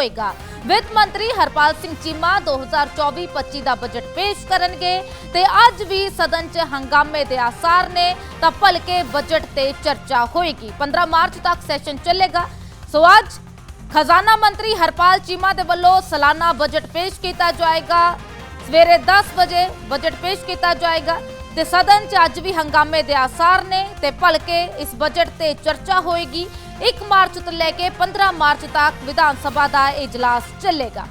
ਹੋਏਗਾ। ਵਿੱਤ ਮੰਤਰੀ ਹਰਪਾਲ ਸਿੰਘ ਚੀਮਾ 2024-25 ਦਾ ਬਜਟ ਪੇਸ਼ ਕਰਨਗੇ ਤੇ ਅੱਜ ਵੀ ਸਦਨ 'ਚ ਹੰਗਾਮੇ ਦੇ ਆਸਾਰ ਨੇ ਤਾਂ ਭਲਕੇ ਬਜਟ ਤੇ ਚਰਚਾ ਹੋਏਗੀ। 15 ਮਾਰਚ ਤੱਕ ਸੈਸ਼ਨ ਚੱਲੇਗਾ। ਸੋ ਅੱਜ ਖਜ਼ਾਨਾ ਮੰਤਰੀ ਹਰਪਾਲ ਚੀਮਾ ਦੇ ਵੱਲੋਂ ਸਾਲਾਨਾ ਬਜਟ ਪੇਸ਼ ਕੀਤਾ ਜਾਏਗਾ। ਸਵੇਰੇ 10 ਵਜੇ ਬਜਟ ਪੇਸ਼ ਕੀਤਾ ਜਾਏਗਾ ਤੇ ਸਦਨ 'ਚ ਅੱਜ ਵੀ ਹੰਗਾਮੇ ਦੇ ਆਸਾਰ ਨੇ ਤੇ ਭਲਕੇ ਇਸ ਬਜਟ ਤੇ ਚਰਚਾ ਹੋਏਗੀ। 1 ਮਾਰਚ ਤੋਂ ਲੈ ਕੇ 15 ਮਾਰਚ ਤੱਕ ਵਿਧਾਨ ਸਭਾ ਦਾ ਇਜਲਾਸ ਚੱਲੇਗਾ।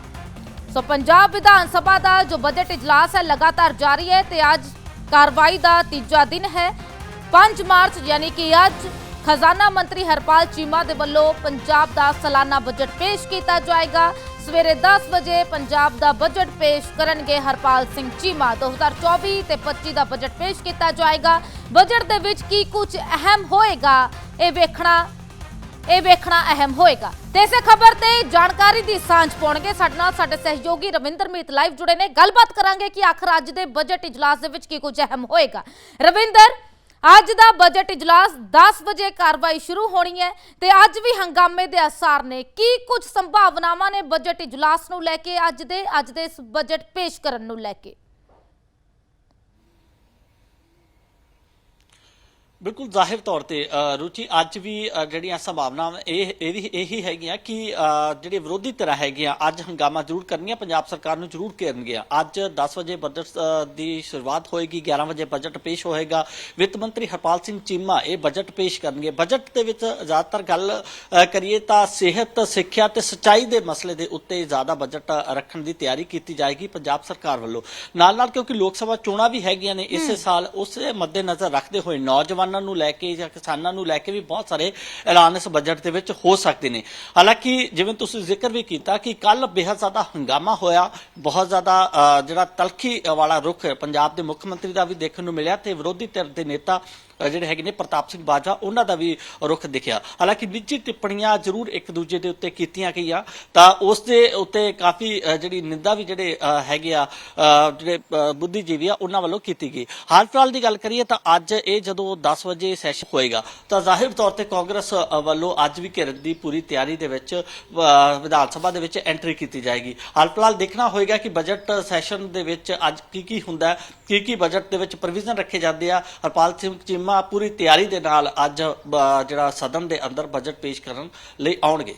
ਸੋ ਪੰਜਾਬ ਵਿਧਾਨ ਸਭਾ ਦਾ ਜੋ ਬਜਟ ਇਜਲਾਸ ਹੈ, ਲਗਾਤਾਰ ਜਾਰੀ ਹੈ ਤੇ ਅੱਜ ਕਾਰਵਾਈ ਦਾ ਤੀਜਾ ਦਿਨ ਹੈ। 5 ਮਾਰਚ ਯਾਨੀ ਕਿ ਅੱਜ ਖਜ਼ਾਨਾ ਮੰਤਰੀ ਹਰਪਾਲ ਚੀਮਾ ਦੇ ਵੱਲੋਂ ਪੰਜਾਬ ਦਾ ਸਾਲਾਨਾ ਬਜਟ ਪੇਸ਼ ਕੀਤਾ ਜਾਏਗਾ। ਸਵੇਰੇ 10 ਵਜੇ ਪੰਜਾਬ ਦਾ ਬਜਟ ਪੇਸ਼ ਕਰਨਗੇ ਹਰਪਾਲ ਸਿੰਘ ਚੀਮਾ। 2024 ਤੇ 25 ਦਾ ਬਜਟ ਪੇਸ਼ ਕੀਤਾ ਜਾਏਗਾ। ਬਜਟ ਦੇ ਵਿੱਚ ਕੀ ਕੁਝ ਅਹਿਮ ਹੋਏਗਾ, ਇਹ ਵੇਖਣਾ ਇਹ ਵੇਖਣਾ ਅਹਿਮ ਹੋਏਗਾ। ਤੇ ਇਸੇ ਖਬਰ ਤੇ ਜਾਣਕਾਰੀ ਦੀ ਸਾਂਝ ਪਾਉਣਗੇ। ਸਾਡੇ ਨਾਲ ਸਾਡੇ ਸਹਿਯੋਗੀ ਰਵਿੰਦਰ ਮੀਤ ਲਾਈਵ ਜੁੜੇ ਨੇ। ਗੱਲਬਾਤ ਕਰਾਂਗੇ ਕਿ ਆਖਰ ਅੱਜ ਦੇ ਬਜਟ ਇਜਲਾਸ ਦੇ ਵਿੱਚ ਕੀ ਕੁਝ ਅਹਿਮ ਹੋਏਗਾ। ਰਵਿੰਦਰ, ਅੱਜ ਦਾ ਬਜਟ ਇਜਲਾਸ 10 ਵਜੇ ਕਾਰਵਾਈ ਸ਼ੁਰੂ ਹੋਣੀ ਹੈ ਤੇ ਅੱਜ ਵੀ ਹੰਗਾਮੇ ਦੇ ਅਸਾਰ ਨੇ। ਕੀ ਕੁਝ ਸੰਭਾਵਨਾਵਾਂ ਨੇ ਬਜਟ ਇਜਲਾਸ ਨੂੰ ਲੈ ਕੇ ਅੱਜ ਦੇ ਅੱਜ ਦੇ ਇਸ ਬਜਟ ਪੇਸ਼ ਕਰਨ ਨੂੰ ਲੈ ਕੇ? ਬਿਲਕੁਲ ਜ਼ਾਹਿਰ ਤੌਰ ਤੇ ਰੁਚੀ ਅੱਜ ਵੀ ਜਿਹੜੀਆਂ ਸੰਭਾਵਨਾਵਾਂ ਇਹ ਇਹ ਵੀ ਇਹੀ ਹੈਗੀਆਂ ਕਿ ਜਿਹੜੇ ਵਿਰੋਧੀ ਧਿਰਾਂ ਹੈਗੀਆਂ ਅੱਜ ਹੰਗਾਮਾ ਜ਼ਰੂਰ ਕਰਨਗੀਆਂ ਪੰਜਾਬ ਸਰਕਾਰ ਨੂੰ ਜ਼ਰੂਰ ਘੇਰਨਗੀਆਂ। ਅੱਜ 10 ਵਜੇ ਬਜਟ ਦੀ ਸ਼ੁਰੂਆਤ ਹੋਏਗੀ 11 ਵਜੇ ਬਜਟ ਪੇਸ਼ ਹੋਏਗਾ। ਵਿੱਤ ਮੰਤਰੀ ਹਰਪਾਲ ਸਿੰਘ ਚੀਮਾ ਇਹ ਬਜਟ ਪੇਸ਼ ਕਰਨਗੇ। ਬਜਟ ਦੇ ਵਿੱਚ ਜ਼ਿਆਦਾਤਰ ਗੱਲ ਕਰੀਏ ਤਾਂ ਸਿਹਤ ਸਿੱਖਿਆ ਤੇ ਸਚਾਈ ਦੇ ਮਸਲੇ ਦੇ ਉੱਤੇ ਜ਼ਿਆਦਾ ਬਜਟ ਰੱਖਣ ਦੀ ਤਿਆਰੀ ਕੀਤੀ ਜਾਏਗੀ ਪੰਜਾਬ ਸਰਕਾਰ ਵੱਲੋਂ। ਨਾਲ ਨਾਲ ਕਿਉਂਕਿ ਲੋਕ ਸਭਾ ਚੋਣਾਂ ਵੀ ਹੈਗੀਆਂ ਨੇ ਇਸੇ ਸਾਲ ਉਸੇ ਮੱਦੇਨਜ਼ਰ ਰੱਖਦੇ ਹੋਏ ਨੌਜਵਾਨਾਂ ਨੂੰ ਲੈ ਕੇ ਜਾਂ ਕਿਸਾਨਾਂ ਨੂੰ ਲੈ ਕੇ ਵੀ ਬਹੁਤ ਸਾਰੇ ਐਲਾਨ ਇਸ ਬਜਟ ਦੇ ਵਿੱਚ ਹੋ ਸਕਦੇ ਨੇ। ਹਾਲਾਂਕਿ ਜਿਵੇਂ ਤੁਸੀਂ ਜ਼ਿਕਰ ਵੀ ਕੀਤਾ ਕਿ ਕੱਲ ਬੇਹੱਦ ਜ਼ਿਆਦਾ ਹੰਗਾਮਾ ਹੋਇਆ ਬਹੁਤ ਜ਼ਿਆਦਾ ਅ, ਜਿਹੜਾ ਤਲਖੀ ਵਾਲਾ ਰੁਖ ਪੰਜਾਬ ਦੇ ਮੁੱਖ ਮੰਤਰੀ ਦਾ ਵੀ ਦੇਖਣ ਨੂੰ ਮਿਲਿਆ ਤੇ ਵਿਰੋਧੀ ਧਿਰ ਦੇ ਨੇਤਾ ਜਿਹੜੇ ਹੈਗੇ ਨੇ ਪ੍ਰਤਾਪ ਸਿੰਘ ਬਾਜਵਾ, ਉਹਨਾਂ ਦਾ ਵੀ ਰੁਖ ਦਿਖਿਆ। ਹਾਲਾਂਕਿ ਨਿੱਜੀ ਟਿੱਪਣੀਆਂ ਜ਼ਰੂਰ ਇੱਕ ਦੂਜੇ ਦੇ ਉੱਤੇ ਕੀਤੀਆਂ ਗਈਆਂ। ਤਾਂ ਉਸ ਦੇ ਉੱਤੇ ਕਾਫੀ ਜਿਹੜੀ ਨਿੰਦਾ ਵੀ ਜਿਹੜੇ ਹੈਗੇ ਆ ਜਿਹੜੇ ਬੁੱਧੀਜੀਵੀ ਆ, ਉਹਨਾਂ ਵੱਲੋਂ ਕੀਤੀ ਗਈ। ਹਾਲ ਫਿਲਹਾਲ ਦੀ ਗੱਲ ਕਰੀਏ ਤਾਂ ਅੱਜ ਇਹ ਜਦੋਂ 10 ਵਜੇ ਸੈਸ਼ਨ ਹੋਏਗਾ, ਤਾਂ ਜ਼ਾਹਿਰ ਤੌਰ ਤੇ ਕਾਂਗਰਸ ਵੱਲੋਂ ਅੱਜ ਵੀ ਘਿਰਨ ਦੀ ਪੂਰੀ ਤਿਆਰੀ ਦੇ ਵਿੱਚ ਵਿਧਾਨ ਸਭਾ ਦੇ ਵਿੱਚ ਐਂਟਰੀ ਕੀਤੀ ਜਾਏਗੀ। ਹਾਲ ਫਿਲਹਾਲ ਦੇਖਣਾ ਹੋਏਗਾ ਕਿ ਬਜਟ ਸੈਸ਼ਨ ਦੇ ਵਿੱਚ ਅੱਜ ਕੀ ਕੀ ਹੁੰਦਾ ਕੀ ਕੀ ਬਜਟ ਦੇ ਵਿੱਚ ਪ੍ਰੋਵੀਜ਼ਨ ਰੱਖੇ ਜਾਂਦੇ ਆ। ਹਰਪਾਲ ਸਿੰਘ ਚੀਮਾ ਪੂਰੀ ਤਿਆਰੀ ਦੇ ਨਾਲ ਅੱਜ ਜਿਹੜਾ ਸਦਨ ਦੇ ਅੰਦਰ ਬਜਟ ਪੇਸ਼ ਕਰਨ ਲਈ ਆਉਣਗੇ।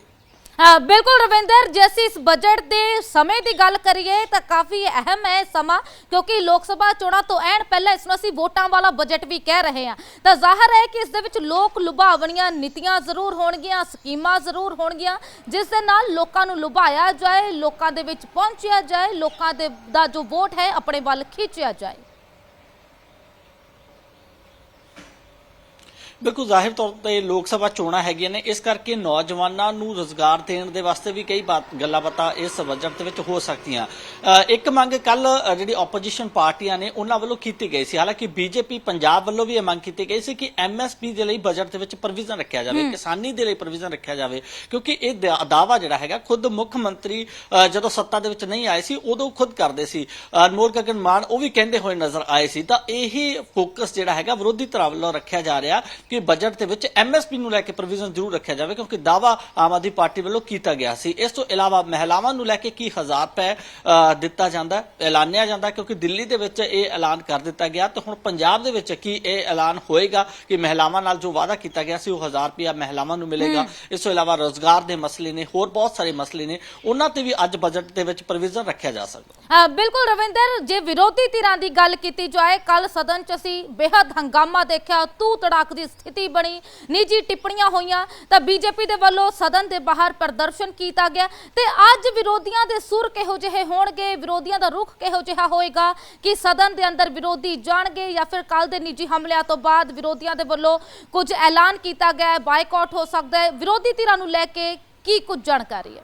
ਬਿਲਕੁਲ ਰਵਿੰਦਰ, ਜੇ ਅਸੀਂ ਇਸ ਬਜਟ ਦੇ ਸਮੇਂ ਦੀ ਗੱਲ ਕਰੀਏ ਤਾਂ ਕਾਫੀ ਅਹਿਮ ਹੈ ਸਮਾਂ, ਕਿਉਂਕਿ ਲੋਕ ਸਭਾ ਚੋਣਾਂ ਤੋਂ ਐਨ ਪਹਿਲਾਂ ਇਸ ਨੂੰ ਅਸੀਂ ਵੋਟਾਂ ਵਾਲਾ ਬਜਟ ਵੀ ਕਹਿ ਰਹੇ ਹਾਂ। ਤਾਂ ਜ਼ਾਹਰ ਹੈ ਕਿ ਇਸ ਦੇ ਵਿੱਚ ਲੋਕ ਲੁਭਾਵਣੀਆਂ ਨੀਤੀਆਂ ਜ਼ਰੂਰ ਹੋਣਗੀਆਂ, ਸਕੀਮਾਂ ਜ਼ਰੂਰ ਹੋਣਗੀਆਂ, ਜਿਸ ਦੇ ਨਾਲ ਲੋਕਾਂ ਨੂੰ ਲੁਭਾਇਆ ਜਾਏ, ਲੋਕਾਂ ਦੇ ਵਿੱਚ ਪਹੁੰਚਿਆ ਜਾਏ, ਲੋਕਾਂ ਦੇ, ਦਾ ਜੋ ਵੋਟ ਹੈ, ਆਪਣੇ ਵੱਲ ਖਿੱਚਿਆ ਜਾਏ। ਬਿਲਕੁਲ ਜ਼ਾਹਿਰ ਤੌਰ ਤੇ ਲੋਕ ਸਭਾ ਚੋਣਾਂ ਹੈਗੀਆਂ ਨੇ ਇਸ ਕਰਕੇ ਨੌਜਵਾਨਾਂ ਨੂੰ ਰੋਜ਼ਗਾਰ ਦੇਣ ਦੇ ਵਾਸਤੇ ਵੀ ਕਈ ਬਾਤ ਗੱਲਾਂ ਬਾਤਾਂ ਇਸ ਬਜਟ ਦੇ ਵਿੱਚ ਹੋ ਸਕਦੀਆਂ। ਇੱਕ ਮੰਗ ਕੱਲ ਜਿਹੜੀ ਆਪੋਜੀਸ਼ਨ ਪਾਰਟੀਆਂ ਨੇ ਉਹਨਾਂ ਵੱਲੋਂ ਕੀਤੀ ਗਈ ਸੀ। ਹਾਲਾਂਕਿ ਬੀਜੇਪੀ ਪੰਜਾਬ ਵੱਲੋਂ ਵੀ ਇਹ ਮੰਗ ਕੀਤੀ ਗਈ ਸੀ ਕਿ ਐਮਐਸਪੀ ਦੇ ਲਈ ਬਜਟ ਦੇ ਵਿੱਚ ਪ੍ਰੋਵੀਜ਼ਨ ਰੱਖਿਆ ਜਾਵੇ ਕਿਸਾਨੀ ਦੇ ਲਈ ਪ੍ਰੋਵੀਜ਼ਨ ਰੱਖਿਆ ਜਾਵੇ ਕਿਉਂਕਿ ਇਹ ਦਾ- ਦਾਅਵਾ ਜਿਹੜਾ ਹੈਗਾ ਖੁਦ ਮੁੱਖ ਮੰਤਰੀ ਜਦੋਂ ਸੱਤਾ ਦੇ ਵਿੱਚ ਨਹੀਂ ਆਏ ਸੀ ਉਦੋਂ ਖੁਦ ਕਰਦੇ ਸੀ। ਅਨਮੋਲ ਗਗਨ ਮਾਨ ਉਹ ਵੀ ਕਹਿੰਦੇ ਹੋਏ ਨਜ਼ਰ ਆਏ ਸੀ। ਤਾਂ ਇਹੀ ਫੋਕਸ ਜਿਹੜਾ ਹੈਗਾ ਵਿਰੋਧੀ ਧਿਰਾਂ ਵੱਲੋਂ ਰੱਖਿਆ ਜਾ ਰਿਹਾ। ਕਿ ਬਜਟ ਦੇ ਵਿੱਚ ਐਮਐਸਪੀ ਨੂੰ ਲੈ ਕੇ ਪ੍ਰੋਵੀਜ਼ਨ ਜ਼ਰੂਰ ਰੱਖਿਆ ਜਾਵੇ ਕਿਉਂਕਿ ਦਾਵਾ ਆਮ ਆਦਮੀ ਪਾਰਟੀ ਵੱਲੋਂ ਕੀਤਾ ਗਿਆ ਸੀ। ਇਸ ਤੋਂ ਇਲਾਵਾ ਮਹਿਲਾਵਾਂ ਨੂੰ ਲੈ ਕੇ ਕੀ 1000 ਰੁਪਏ ਦਿੱਤਾ ਜਾਂਦਾ ਐਲਾਨਿਆ ਜਾਂਦਾ ਕਿਉਂਕਿ ਦਿੱਲੀ ਦੇ ਵਿੱਚ ਇਹ ਐਲਾਨ ਕਰ ਦਿੱਤਾ ਗਿਆ। ਤੇ ਹੁਣ ਪੰਜਾਬ ਦੇ ਵਿੱਚ ਕੀ ਇਹ ਐਲਾਨ ਹੋਏਗਾ ਕਿ ਮਹਿਲਾਵਾਂ ਨਾਲ ਜੋ ਵਾਅਦਾ ਕੀਤਾ ਗਿਆ ਸੀ ਉਹ 1000 ਰੁਪਏ ਮਹਿਲਾਵਾਂ ਨੂੰ ਮਿਲੇਗਾ। ਇਸ ਤੋਂ ਇਲਾਵਾ ਰੋਜ਼ਗਾਰ ਦੇ ਮਸਲੇ ਨੇ ਹੋਰ ਬਹੁਤ ਸਾਰੇ ਮਸਲੇ ਨੇ ਉਹਨਾਂ ਤੇ ਵੀ ਅੱਜ ਬਜਟ ਦੇ ਵਿੱਚ ਪ੍ਰੋਵੀਜ਼ਨ ਰੱਖਿਆ ਜਾ ਸਕਦਾ। ਹਾਂ ਬਿਲਕੁਲ ਰਵਿੰਦਰ ਜੇ ਵਿਰੋਧੀ ਧਿਰਾਂ ਦੀ ਗੱਲ ਕੀਤੀ ਜਾਏ ਕੱਲ ਸਦਨ ਚ ਅਸੀਂ ਬੇਹੱਦ ਹੰਗਾਮਾ ਦੇਖਿਆ ਤੂ ਤੜਾਕ ਦੀ ਸਥਿਤੀ ਬਣੀ, ਨਿੱਜੀ ਟਿੱਪਣੀਆਂ ਹੋਈਆਂ, ਤਾਂ ਬੀਜੇਪੀ ਦੇ ਵੱਲੋਂ ਸਦਨ ਦੇ ਬਾਹਰ ਪ੍ਰਦਰਸ਼ਨ ਕੀਤਾ ਗਿਆ ਤੇ ਅੱਜ ਵਿਰੋਧੀਆਂ ਦੇ ਸੁਰ ਕਿਹੋ ਜਿਹੇ ਹੋਣਗੇ, ਵਿਰੋਧੀਆਂ ਦਾ ਰੁਖ ਕਿਹੋ ਜਿਹਾ ਹੋਏਗਾ, ਕਿ ਸਦਨ ਦੇ ਅੰਦਰ ਵਿਰੋਧੀ ਜਾਣਗੇ ਜਾਂ ਫਿਰ ਕੱਲ ਦੇ ਨਿੱਜੀ ਹਮਲਿਆਂ ਤੋਂ ਬਾਅਦ ਵਿਰੋਧੀਆਂ ਦੇ ਵੱਲੋਂ ਕੁਝ ਐਲਾਨ ਕੀਤਾ ਗਿਆ ਹੈ ਬਾਈਕਾਟ ਹੋ ਸਕਦਾ ਹੈ। ਵਿਰੋਧੀ ਧਿਰਾਂ ਨੂੰ ਲੈ ਕੇ ਕੀ ਕੁਝ ਜਾਣਕਾਰੀ ਹੈ?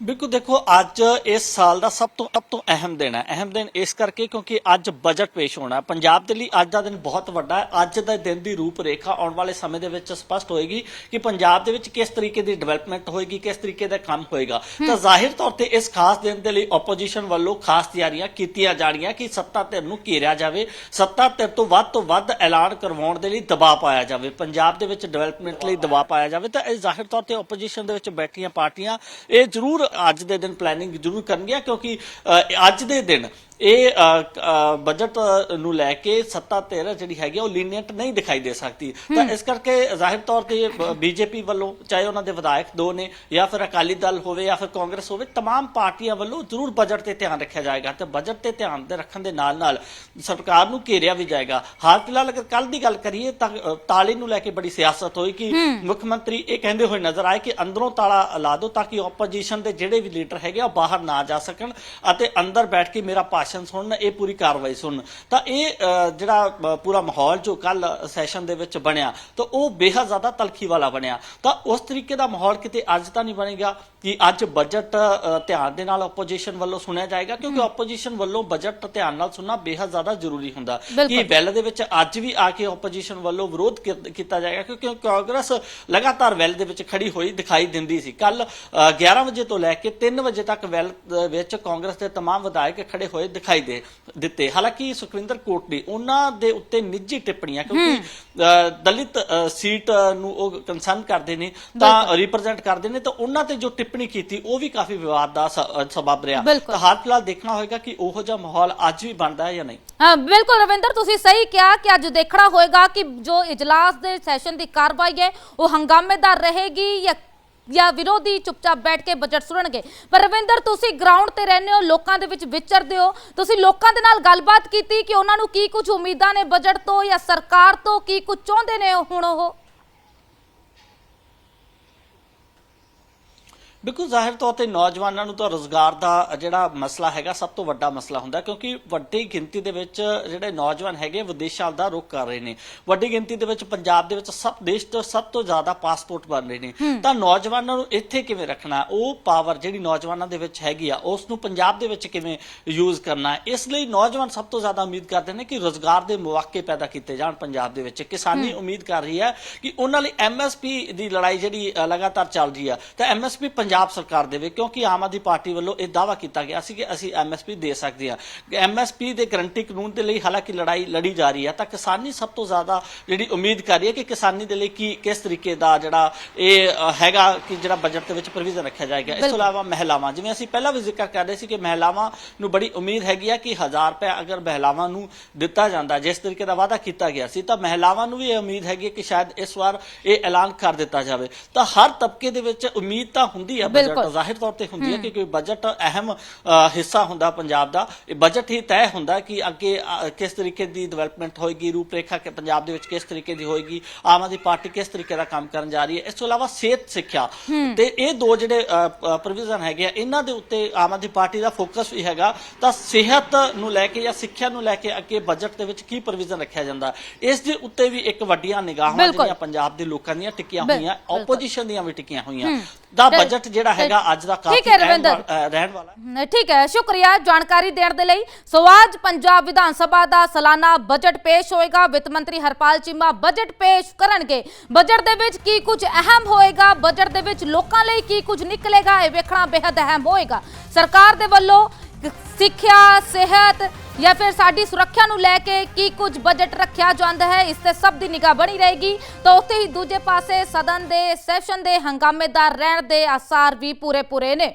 ਬਿਲਕੁਲ ਦੇਖੋ ਅੱਜ ਇਸ ਸਾਲ ਦਾ ਸਭ ਤੋਂ ਸਭ ਤੋਂ ਅਹਿਮ ਦਿਨ ਹੈ। ਅਹਿਮ ਦਿਨ ਇਸ ਕਰਕੇ ਕਿਉਂਕਿ ਅੱਜ ਬਜਟ ਪੇਸ਼ ਹੋਣਾ ਹੈ। ਪੰਜਾਬ ਦੇ ਲਈ ਅੱਜ ਦਾ ਦਿਨ ਬਹੁਤ ਵੱਡਾ ਹੈ। ਅੱਜ ਦੇ ਦਿਨ ਦੀ ਰੂਪਰੇਖਾ ਆਉਣ ਵਾਲੇ ਸਮੇਂ ਦੇ ਵਿੱਚ ਸਪਸ਼ਟ ਹੋਏਗੀ ਕਿ ਪੰਜਾਬ ਦੇ ਵਿੱਚ ਕਿਸ ਤਰੀਕੇ ਦੀ ਡਿਵੈਲਪਮੈਂਟ ਹੋਏਗੀ ਕਿਸ ਤਰੀਕੇ ਦਾ ਕੰਮ ਹੋਏਗਾ। ਤਾਂ ਜ਼ਾਹਿਰ ਤੌਰ ਤੇ ਇਸ ਖਾਸ ਦਿਨ ਦੇ ਲਈ ਆਪੋਜੀਸ਼ਨ ਵੱਲੋਂ ਖਾਸ ਤਿਆਰੀਆਂ ਕੀਤੀਆਂ ਜਾਣੀਆਂ ਕਿ ਸੱਤਾ ਧਿਰ ਨੂੰ ਘੇਰਿਆ ਜਾਵੇ। ਸੱਤਾ ਧਿਰ ਤੋਂ ਵੱਧ ਤੋਂ ਵੱਧ ਐਲਾਨ ਕਰਵਾਉਣ ਦੇ ਲਈ ਦਬਾਅ ਪਾਇਆ ਜਾਵੇ। ਪੰਜਾਬ ਦੇ ਵਿੱਚ ਡਿਵੈਲਪਮੈਂਟ ਲਈ ਦਬਾਅ ਪਾਇਆ ਜਾਵੇ। ਤਾਂ ਇਹ ਜ਼ਾਹਿਰ ਤੌਰ ਤੇ ਆਪੋਜੀਸ਼ਨ ਦੇ ਵਿੱਚ ਬੈਠੀਆਂ ਪਾਰਟੀਆਂ ਇਹ ਜ਼ਰੂਰ ਅੱਜ ਦੇ ਦਿਨ ਪਲੈਨਿੰਗ ਜ਼ਰੂਰ ਕਰਨਗੀਆਂ ਕਿਉਂਕਿ ਅ, ਅੱਜ ਦੇ ਦਿਨ ਇਹ ਅ, ਅ, ਬਜਟ ਨੂੰ ਲੈ ਕੇ ਸੱਤਾ ਧਿਰ ਜਿਹੜੀ ਹੈਗੀ ਆ, ਉਹ ਲੀਨੀਅੰਟ ਨਹੀਂ ਦਿਖਾਈ ਦੇ ਸਕਦੀ ਤਾਂ ਇਸ ਕਰਕੇ ਜ਼ਾਹਿਰ ਤੌਰ ਤੇ ਬੀਜੇਪੀ ਵੱਲੋਂ ਚਾਹੇ ਉਹਨਾਂ ਦੇ ਵਿਧਾਇਕ ਦੋ ਨੇ ਜਾਂ ਫਿਰ ਅਕਾਲੀ ਦਲ ਹੋਵੇ ਜਾਂ ਫਿਰ ਕਾਂਗਰਸ ਹੋਵੇ तमाम ਪਾਰਟੀਆਂ ਵੱਲੋਂ ਜ਼ਰੂਰ ਬਜਟ ਤੇ ਧਿਆਨ ਰੱਖਿਆ ਜਾਏਗਾ ਤੇ ਬਜਟ ਤੇ ਧਿਆਨ ਦੇ ਰੱਖਣ ਦੇ ਨਾਲ ਨਾਲ ਸਰਕਾਰ ਨੂੰ ਘੇਰਿਆ ਵੀ ਜਾਏਗਾ ਹਾਲ ਫਿਲਹਾਲ ਅਗਰ ਕੱਲ ਦੀ ਗੱਲ ਕਰੀਏ ਤਾਂ ਅ, ਤਾਲੇ ਨੂੰ ਲੈ ਕੇ ਬੜੀ ਸਿਆਸਤ ਹੋਈ ਕਿ ਮੁੱਖ ਮੰਤਰੀ ਇਹ ਕਹਿੰਦੇ ਹੋਏ ਨਜ਼ਰ ਆਏ ਕਿ ਅੰਦਰੋਂ ਤਾਲਾ ਲਾ ਦਿਓ ਤਾਂ ਕਿ ਆਪੋਜੀਸ਼ਨ ਦੇ ਜਿਹੜੇ ਵੀ ਲੀਡਰ ਹੈਗੇ ਆ ਉਹ ਬਾਹਰ ਨਾ ਜਾ ਸਕਣ ਅਤੇ ਅੰਦਰ ਬੈਠ ਕੇ ਮੇਰਾ ਭਾਸ਼ਣ ਸੁਣਨ ਇਹ ਪੂਰੀ ਕਾਰਵਾਈ ਸੁਣਨ ਤਾਂ ਇਹ ਅ, ਜਿਹੜਾ ਅ, ਪੂਰਾ ਮਾਹੌਲ ਜੋ ਕੱਲ ਸੈਸ਼ਨ ਦੇ ਵਿੱਚ ਬਣਿਆ ਤਾਂ ਉਹ ਬੇਹੱਦ ਜ਼ਿਆਦਾ ਤਲਖੀ ਵਾਲਾ ਬਣਿਆ ਤਾਂ ਉਸ ਤਰੀਕੇ ਦਾ ਮਾਹੌਲ ਕਿਤੇ ਅੱਜ ਤਾਂ ਨਹੀਂ ਬਣੇਗਾ ਕਿ ਅੱਜ ਬਜਟ ਅ, ਧਿਆਨ ਦੇ ਨਾਲ ਆਪੋਜੀਸ਼ਨ ਵੱਲੋਂ ਸੁਣਿਆ ਜਾਏਗਾ ਕਿਉਂਕਿ ਆਪੋਜੀਸ਼ਨ ਵੱਲੋਂ ਬਜਟ ਧਿਆਨ ਨਾਲ ਸੁਣਨਾ ਬੇਹੱਦ ਜ਼ਿਆਦਾ ਜ਼ਰੂਰੀ ਹੁੰਦਾ ਬਿਲਕੁਲ। ਕਿ ਵੈਲ ਦੇ ਵਿੱਚ ਅੱਜ ਵੀ ਆ ਕੇ ਆਪੋਜੀਸ਼ਨ ਵੱਲੋਂ ਵਿਰੋਧ ਕੀ- ਕੀਤਾ ਜਾਏਗਾ ਕਿਉਂਕਿ ਕਾਂਗਰਸ ਲਗਾਤਾਰ ਵੈਲ ਦੇ ਵਿੱਚ ਖੜੀ ਹੋਈ ਦਿਖਾਈ ਦਿੰਦੀ ਸੀ ਕੱਲ 11 ਵਜੇ ਤੋਂ ਲੈ ਕੇ 3 ਵਜੇ ਤੱਕ ਵੈਲ ਦੇ ਵਿੱਚ ਕਾਂਗਰਸ ਦੇ तमाम ਵਿਧਾਇਕ ਖੜੇ ਹੋਏ ਦਿਖਾਈ ਦੇ ਦਿੱਤੇ। ਹਾਲਾਂਕਿ ਸੁਖਵਿੰਦਰ ਕੋਟਲੀ ਉਹਨਾਂ ਦੇ ਉੱਤੇ ਨਿੱਜੀ ਟਿੱਪਣੀਆਂ ਕਿਉਂਕਿ ਦਲਿਤ ਸੀਟ ਨੂੰ ਉਹ ਕੰਸਰਨ ਕਰਦੇ ਨੇ ਤਾਂ ਰਿਪਰੈਜ਼ੈਂਟ ਕਰਦੇ ਨੇ ਤਾਂ ਉਹਨਾਂ ਤੇ ਜੋ ਟਿੱਪਣੀ ਕੀਤੀ ਉਹ ਵੀ ਕਾਫੀ ਵਿਵਾਦ ਦਾ ਸਬਬ ਰਿਹਾ। ਤਾਂ ਹਾਲ ਫਿਲਹਾਲ ਦੇਖਣਾ ਹੋਏਗਾ ਕਿ ਉਹੋ ਜਿਹਾ ਮਾਹੌਲ ਅੱਜ ਵੀ ਬਣਦਾ ਹੈ ਜਾਂ ਨਹੀਂ। ਹਾਂ ਬਿਲਕੁਲ ਰਵਿੰਦਰ ਤੁਸੀਂ ਸਹੀ ਕਿਹਾ ਕਿ ਅੱਜ ਦੇਖਣਾ ਹੋਏਗਾ ਕਿ ਜੋ ਇਜਲਾਸ ਦੇ ਸੈਸ਼ਨ ਦੀ ਕਾਰਵਾਈ ਹੈ ਉਹ ਹੰਗਾਮੇਦਾਰ ਰਹੇਗੀ ਜਾਂ ਜਾਂ ਵਿਰੋਧੀ ਚੁੱਪਚਾਪ ਬੈਠ ਕੇ ਬਜਟ ਸੁਣਨਗੇ। ਪਰ ਰਵਿੰਦਰ, ਤੁਸੀਂ ਗਰਾਊਂਡ ਤੇ ਰਹਿੰਦੇ ਹੋ, ਲੋਕਾਂ ਦੇ ਵਿੱਚ ਵਿਚਰਦੇ ਹੋ। ਤੁਸੀਂ ਲੋਕਾਂ ਦੇ ਨਾਲ ਗੱਲਬਾਤ ਕੀਤੀ ਕਿ ਉਹਨਾਂ ਨੂੰ ਕੀ ਕੁਝ ਉਮੀਦਾਂ ਨੇ ਬਜਟ ਤੋਂ ਜਾਂ ਸਰਕਾਰ ਤੋਂ ਕੀ ਕੁਝ ਚਾਹੁੰਦੇ ਨੇ ਹੁਣ ਉਹ? ਬਿਲਕੁਲ ਜ਼ਾਹਿਰ ਤੌਰ ਤੇ ਨੌਜਵਾਨਾਂ ਨੂੰ ਤਾਂ ਰੋਜ਼ਗਾਰ ਦਾ ਜਿਹੜਾ ਮਸਲਾ ਹੈਗਾ ਸਭ ਤੋਂ ਵੱਡਾ ਮਸਲਾ ਹੁੰਦਾ ਕਿਉਂਕਿ ਵੱਡੀ ਗਿਣਤੀ ਦੇ ਵਿੱਚ ਜਿਹੜੇ ਨੌਜਵਾਨ ਹੈਗੇ ਵਿਦੇਸ਼ਾਂ ਦਾ ਰੁਖ ਕਰ ਰਹੇ ਨੇ। ਵੱਡੀ ਗਿਣਤੀ ਦੇ ਵਿੱਚ ਪੰਜਾਬ ਦੇ ਵਿੱਚ ਸਭ ਦੇਸ਼ ਤੋਂ ਸਭ ਤੋਂ ਜ਼ਿਆਦਾ ਪਾਸਪੋਰਟ ਬਣ ਰਹੇ ਨੇ। ਤਾਂ ਨੌਜਵਾਨਾਂ ਨੂੰ ਇੱਥੇ ਕਿਵੇਂ ਰੱਖਣਾ? ਉਹ ਪਾਵਰ ਜਿਹੜੀ ਨੌਜਵਾਨਾਂ ਦੇ ਵਿੱਚ ਹੈਗੀ ਆ ਉਸ ਨੂੰ ਪੰਜਾਬ ਦੇ ਵਿੱਚ ਕਿਵੇਂ ਯੂਜ਼ ਕਰਨਾ? ਇਸ ਲਈ ਨੌਜਵਾਨ ਸਭ ਤੋਂ ਜ਼ਿਆਦਾ ਉਮੀਦ ਕਰਦੇ ਨੇ ਕਿ ਰੋਜ਼ਗਾਰ ਦੇ ਮੌਕੇ ਪੈਦਾ ਕੀਤੇ ਜਾਣ ਪੰਜਾਬ ਦੇ ਵਿੱਚ। ਕਿਸਾਨੀ ਉਮੀਦ ਕਰ ਰਹੀ ਹੈ ਕਿ ਉਹਨਾਂ ਲਈ ਐਮਐਸਪੀ ਦੀ ਲੜਾਈ ਜਿਹੜੀ ਲਗਾਤਾਰ ਚੱਲ ਰਹੀ ਆ ਤਾਂ ਐਮਐਸਪੀ ਪੰਜਾਬ ਸਰਕਾਰ ਦੇਵੇ ਕਿਉਂਕਿ ਆਮ ਆਦਮੀ ਪਾਰਟੀ ਵੱਲੋਂ ਇਹ ਦਾਵਾ ਕੀਤਾ ਗਿਆ ਸੀ ਕਿ ਅਸੀਂ ਐਮਐਸਪੀ ਦੇ ਸਕਦੇ ਹਾਂ। ਐਮਐਸਪੀ ਦੇ ਗਰੰਟੀ ਕਾਨੂੰਨ ਦੇ ਲਈ ਹਾਲਾਂਕਿ ਲੜਾਈ ਲੜੀ ਜਾ ਰਹੀ ਹੈ ਤਾਂ ਕਿਸਾਨੀ ਸਭ ਤੋਂ ਜ਼ਿਆਦਾ ਜਿਹੜੀ ਉਮੀਦ ਕਰ ਰਹੀ ਹੈ ਕਿ ਕਿਸਾਨੀ ਦੇ ਲਈ ਕੀ ਕਿਸ ਤਰੀਕੇ ਦਾ ਜਿਹੜਾ ਇਹ ਹੈਗਾ ਕਿ ਜਿਹੜਾ ਬਜਟ ਦੇ ਵਿੱਚ ਪ੍ਰੋਵੀਜ਼ਨ ਰੱਖਿਆ ਜਾਏਗਾ। ਇਸ ਤੋਂ। ਇਲਾਵਾ ਮਹਿਲਾਵਾਂ ਜਿਵੇਂ ਅਸੀਂ ਪਹਿਲਾਂ ਵੀ ਜ਼ਿਕਰ ਕਰਦੇ ਸੀ ਕਿ ਮਹਿਲਾਵਾਂ ਨੂੰ ਬੜੀ ਉਮੀਦ ਹੈਗੀ ਆ ਕਿ 1000 ਰੁਪਏ ਅਗਰ ਮਹਿਲਾਵਾਂ ਨੂੰ ਦਿੱਤਾ ਜਾਂਦਾ ਜਿਸ ਤਰੀਕੇ ਦਾ ਵਾਅਦਾ ਕੀਤਾ ਗਿਆ ਸੀ ਤਾਂ ਮਹਿਲਾਵਾਂ ਨੂੰ ਵੀ ਇਹ ਉਮੀਦ ਹੈਗੀ ਕਿ ਸ਼ਾਇਦ ਇਸ ਵਾਰ ਇਹ ਐਲਾਨ ਕਰ ਦਿੱਤਾ ਜਾਵੇ। ਤਾਂ ਹਰ ਤਬਕੇ ਦੇ ਵਿੱਚ ਉਮੀਦ ਤਾਂ ਹੁੰਦੀ ਹੈ ਬਜਟ। ਜ਼ਾਹਿਰ ਤੌਰ ਤੇ ਹੁੰਦੀ ਹੈ। ਕਿ ਕੋਈ ਬਜਟ ਅਹਿਮ ਹਿੱਸਾ ਹੁੰਦਾ ਪੰਜਾਬ ਦਾ। ਇਹ ਬਜਟ ਹੀ ਤੈਅ ਹੁੰਦਾ ਕਿ ਅੱਗੇ ਕਿਸ ਤਰੀਕੇ ਦੀ ਡਿਵੈਲਪਮੈਂਟ ਹੋਏਗੀ ਰੂਪਰੇਖਾ ਕਿ ਪੰਜਾਬ ਦੇ ਵਿੱਚ ਕਿਸ ਤਰੀਕੇ ਦੀ ਹੋਏਗੀ ਆਮ ਆਦਮੀ ਪਾਰਟੀ ਕਿਸ ਤਰੀਕੇ ਦਾ ਕੰਮ ਕਰਨ ਜਾ ਰਹੀ ਹੈ। ਇਸ ਤੋਂ ਇਲਾਵਾ ਸਿਹਤ ਸਿੱਖਿਆ। ਤੇ ਇਹ ਦੋ ਜਿਹੜੇ ਪ੍ਰੋਵੀਜ਼ਨ ਹੈਗੇ ਆ ਇਹਨਾਂ ਦੇ ਉੱਤੇ ਆਮ ਆਦਮੀ ਪਾਰਟੀ ਦਾ ਫੋਕਸ ਵੀ ਹੈਗਾ। ਤਾਂ ਸਿਹਤ ਨੂੰ ਲੈ ਕੇ ਜਾਂ ਸਿੱਖਿਆ ਨੂੰ ਲੈ ਕੇ ਅੱਗੇ ਬਜਟ ਦੇ ਵਿੱਚ ਕੀ ਪ੍ਰੋਵੀਜ਼ਨ ਰੱਖਿਆ ਜਾਂਦਾ? ਇਸ ਦੇ ਉੱਤੇ ਵੀ ਇੱਕ ਵੱਡੀਆਂ ਨਿਗਾਹਾਂ। ਜਿਹੜੀਆਂ ਪੰਜਾਬ ਦੇ ਲੋਕਾਂ ਦੀਆਂ ਟਿਕੀਆਂ ਹੋਈਆਂ। ਆਪੋਜੀਸ਼ਨ ਦੀਆਂ ਵੀ ਟਿਕੀਆਂ ਹੋਈਆਂ। ਦਾ ਬਜਟ ਜਿਹੜਾ ਹੈਗਾ ਅੱਜ ਦਾ ਕਾਫੀ ਰਹਿਣ ਵਾਲਾ ਹੈ। ਠੀਕ ਹੈ ਸ਼ੁਕਰੀਆ ਜਾਣਕਾਰੀ ਦੇਣ ਦੇ ਲਈ। ਸੋ ਅੱਜ ਪੰਜਾਬ ਵਿਧਾਨ ਸਭਾ ਦਾ ਸਾਲਾਨਾ ਬਜਟ ਪੇਸ਼ ਹੋਏਗਾ। ਵਿੱਤ ਮੰਤਰੀ ਹਰਪਾਲ ਚੀਮਾ ਬਜਟ ਪੇਸ਼ ਕਰਨਗੇ। ਬਜਟ ਦੇ ਵਿੱਚ ਕੀ ਕੁਝ ਅਹਿਮ ਹੋਏਗਾ? ਬਜਟ ਦੇ ਵਿੱਚ ਲੋਕਾਂ ਲਈ ਕੀ ਕੁਝ ਨਿਕਲੇਗਾ? ਇਹ ਵੇਖਣਾ ਬੇहद ਅਹਿਮ ਹੋਏਗਾ। ਸਰਕਾਰ ਦੇ ਵੱਲੋਂ ਸਿੱਖਿਆ ਸਿਹਤ ਜਾਂ ਫਿਰ ਸਾਡੀ ਸੁਰੱਖਿਆ ਨੂੰ ਲੈ ਕੇ ਕੀ ਕੁਝ ਬਜਟ ਰੱਖਿਆ ਜਾਂਦਾ ਹੈ, ਇਸ ਤੇ ਸਭ ਦੀ ਨਿਗਾਹ ਬਣੀ ਰਹੇਗੀ। ਤਾਂ ਉੱਥੇ ਹੀ ਦੂਜੇ ਪਾਸੇ ਸਦਨ ਦੇ ਸੈਸ਼ਨ ਦੇ ਹੰਗਾਮੇਦਾਰ ਰਹਿਣ ਦੇ ਆਸਾਰ ਵੀ ਪੂਰੇ ਪੂਰੇ ਨੇ।